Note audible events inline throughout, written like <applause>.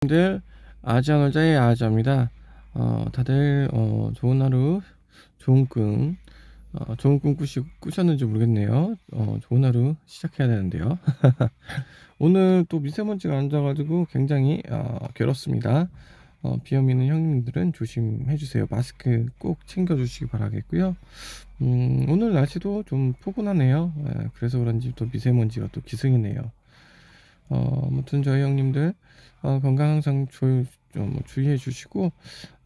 들 아자놀자의 아자입니다. 어, 다들 어, 좋은 하루, 좋은 꿈, 어, 좋은 꿈 꾸시, 꾸셨는지 모르겠네요. 어, 좋은 하루 시작해야 되는데요. <laughs> 오늘 또 미세먼지가 앉아가지고 굉장히 어, 괴롭습니다. 어, 비염 있는 형님들은 조심해 주세요. 마스크 꼭 챙겨 주시기 바라겠고요. 음, 오늘 날씨도 좀 포근하네요. 예, 그래서 그런지 또 미세먼지가 또 기승이네요. 어, 아무튼 저희 형님들 어, 건강 항상 주, 좀 주의해 주시고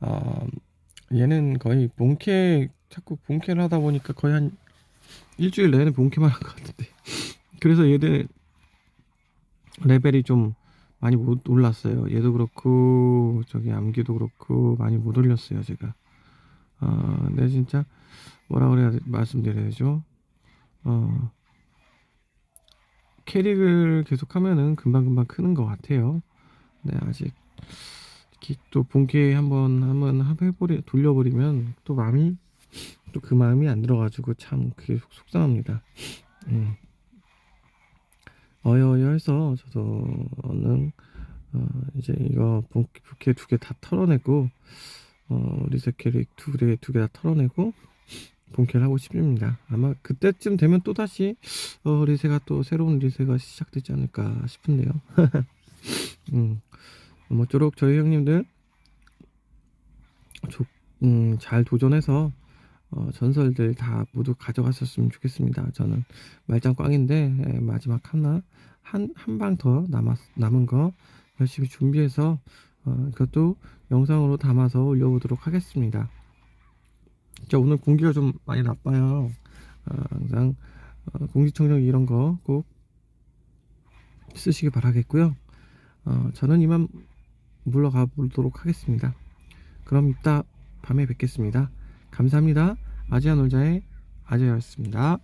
어, 얘는 거의 본캐 자꾸 본캐를 하다 보니까 거의 한 일주일 내내 본캐만 한 것 같은데. <laughs> 그래서 얘들 레벨이 좀 많이 못 올랐어요. 얘도 그렇고 저기 암기도 그렇고 많이 못 올렸어요 제가. 어, 근데 진짜 뭐라 그래야 돼- 말씀드려야 되죠. 어, 캐릭을 계속하면은 금방금방 크는 것 같아요. 네, 아직 또 본캐 한번 한번 해버리 돌려버리면 또 마음이 또 그 마음이 안 들어가지고 참 그게 속- 속상합니다. 음. 어여어여해서 저도는 어, 이제 이거 본- 본캐 두 개 다 털어내고 어, 리셋 캐릭 두 개 두 개 다 털어내고 본캐를 하고 싶습니다. 아마 그때쯤 되면 또 다시 어, 리세가 또 새로운 리세가 시작되지 않을까 싶은데요. <laughs> 음, 모쪼록 저희 형님들 조, 음, 잘 도전해서 어, 전설들 다 모두 가져갔었으면 좋겠습니다. 저는 말짱 꽝인데 예, 마지막 하나 한 한 방 더 남았 남은 거 열심히 준비해서 어, 그것도 영상으로 담아서 올려보도록 하겠습니다. 오늘 공기가 좀 많이 나빠요. 어, 항상 어, 공기청정 이런 거 꼭 쓰시기 바라겠고요. 어, 저는 이만 물러가 보도록 하겠습니다. 그럼 이따 밤에 뵙겠습니다. 감사합니다. 아지아 놀자의 아지아였습니다.